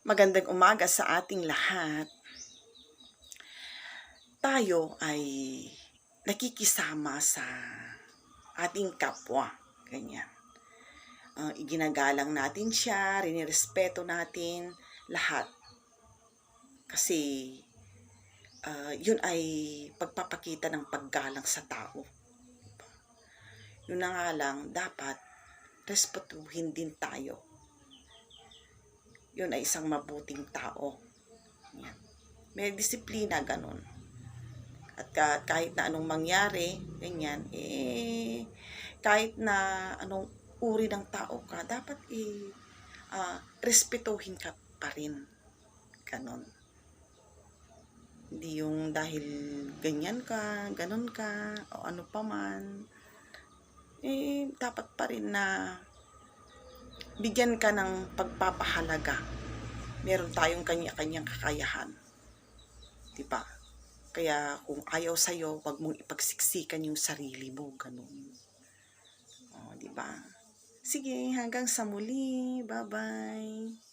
Magandang umaga sa ating lahat. Tayo ay nakikisama sa ating kapwa. Ganyan. Ah, iginagalang natin siya, rinirespeto natin, lahat. Kasi ah, yun ay pagpapakita ng paggalang sa tao. Yun na nga lang, dapat respetuhin din tayo yun ay isang mabuting tao. Yan. May disiplina, ganun. At ka- kahit na anong mangyari, ganyan, eh, kahit na anong uri ng tao ka, dapat eh, ah, respetuhin ka pa rin. Ganon. Hindi yung dahil ganyan ka, ganon ka, o ano pa man, eh, dapat pa rin na bigyan ka ng pagpapahalaga. Meron tayong kanya-kanyang kakayahan. 'Di ba? Kaya kung ayaw sa'yo, wag mong ipagsiksikan yung sarili mo. Ganun. O, 'di ba? Sige, hanggang sa muli. Bye-bye.